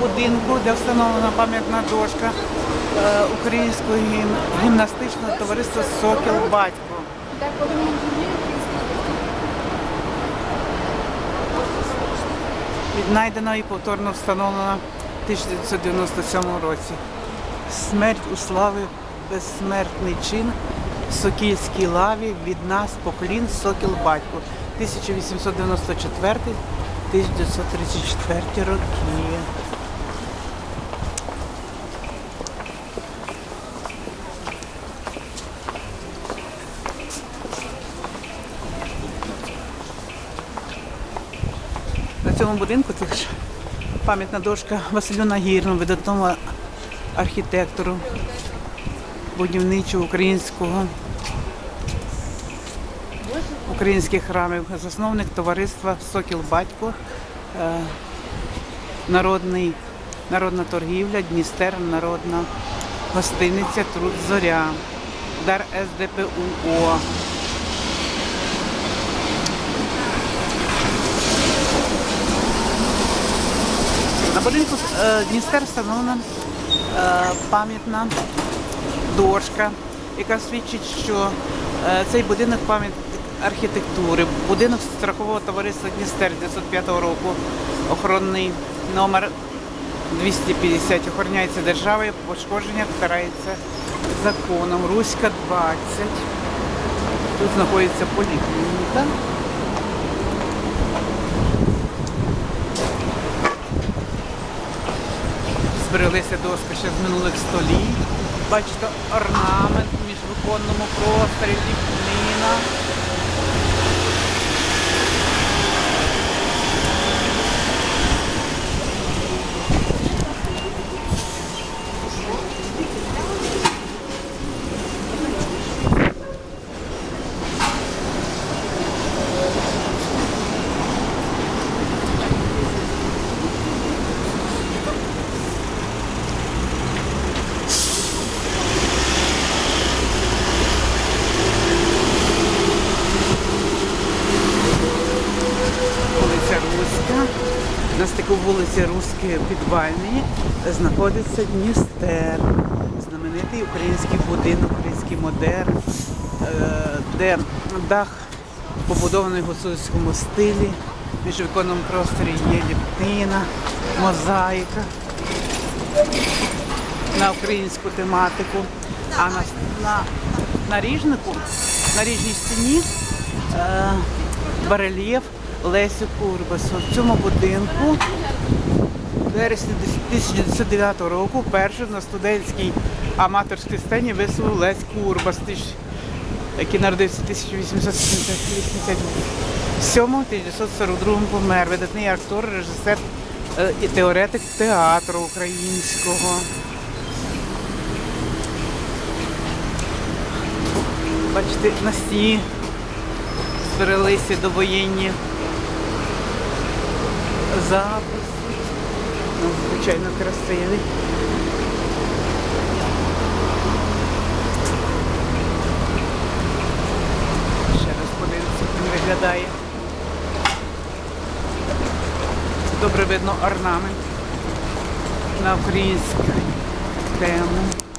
будинку, де встановлена пам'ятна дошка е, українського гімнастичного товариства Сокіл Батько. Віднайдена і повторно встановлена в 1997 році. Смерть у слави безсмертний чин в Сокільській лаві від нас поклін Сокіл Батько 1894-1934 роки. Цьому будинку теж пам'ятна дошка Василю Нагірному, видатному архітектору будівничого українського українських храмів, засновник товариства Сокіл Батько, е, народний, народна торгівля, Дністер, народна гостиниця, Труд Зоря, дар СДПУО. Будинку е, Дністер встановлена е, пам'ятна дошка, яка свідчить, що е, цей будинок пам'ятник архітектури, будинок страхового товариства Дністер 905 року, охоронний номер 250, охороняється державою, пошкодження карається законом. Руська 20. Тут знаходиться поліклініка. Збереглися дошки ще з минулих століть. Бачите, орнамент в міжвиконному просторі, ліпнина. Вулиця Руська. На стику вулиці Руської підвальної знаходиться Дністер, знаменитий український будинок, український модерн, е, де дах побудований в гуцульському стилі. В міжвиконному просторі є ліптина, мозаїка на українську тематику. А на, на наріжнику, на ріжній стіні е, барельєф Лесю Курбасу. В цьому будинку в вересні 1909 року вперше на студентській аматорській сцені висловив Лесь Курбас, який народився в 1887-1942 помер. Видатний актор, режисер е, і теоретик театру українського. Бачите, на стіні зберелися довоєнні записи. Надзвичайно красивий. Ще раз подивимося, як він виглядає. Добре видно орнамент на українську тему.